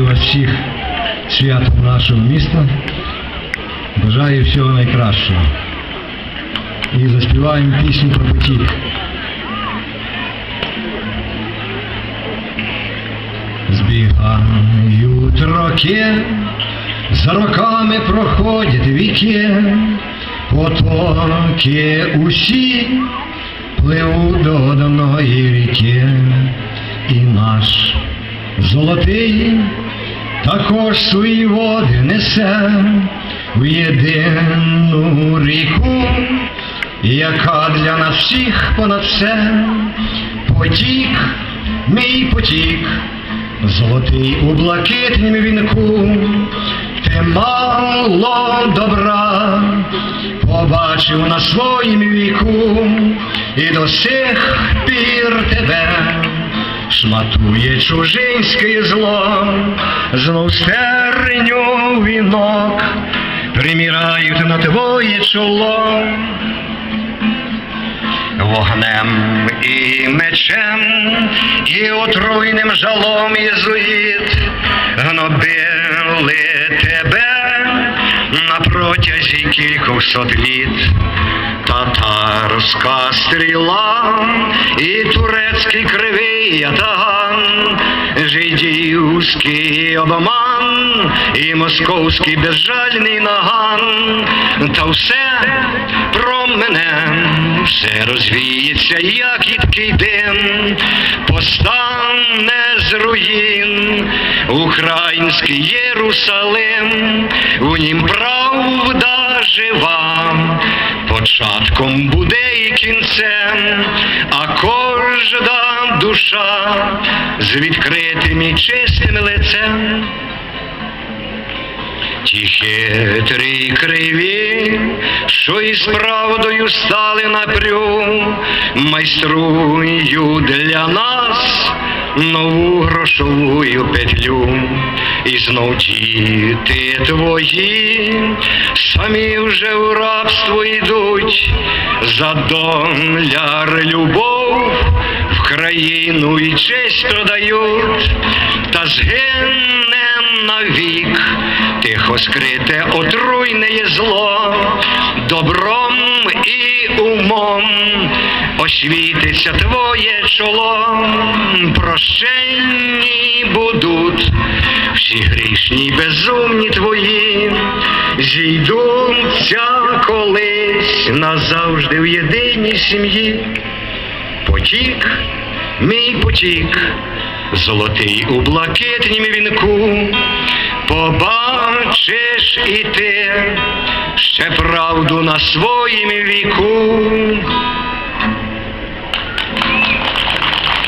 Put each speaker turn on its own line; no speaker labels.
Вас всіх святом нашого міста. Бажаю всього найкращого. І заспіваємо пісню про потік. Збігають роки, за роками проходять віки, потоки усі пливуть до одної ріки, і наш золотий також свої води несе в єдину ріку, яка для нас всіх понад все. Потік, мій потік, золотий у блакитнім вінку, ти мало добра побачив на своїм віку, і до сих пір тебе шматує чужинське зло, знов стерню вінок, примірають на твоє чоло. Вогнем і мечем, і отруйним жалом єзуїт гнобили тебе на протязі кількох сот літ. Татарська стріла і турецький кривий ятаган, жидівський обман і московський безжальний наган, та все про мене, все розвіється, як їдкий дим, постане з руїн український Єрусалим, у нім правда жива початком буде і кінцем, а кожна душа з відкритим і чистим лицем. Ті хитрі криві, що із правдою стали напрю, майструють для нас нову грошову петлю. І знов діти твої самі вже в рабство йдуть, за доляр любов в країну і честь продають, та згине навік, тихо скрите отруйне зло, добром і умом освітиться твоє чоло, й безумні твої, зійдуться колись назавжди в єдиній сім'ї. Потік, мій потік, золотий у блакитнім вінку, побачиш і ти ще правду на своїм віку.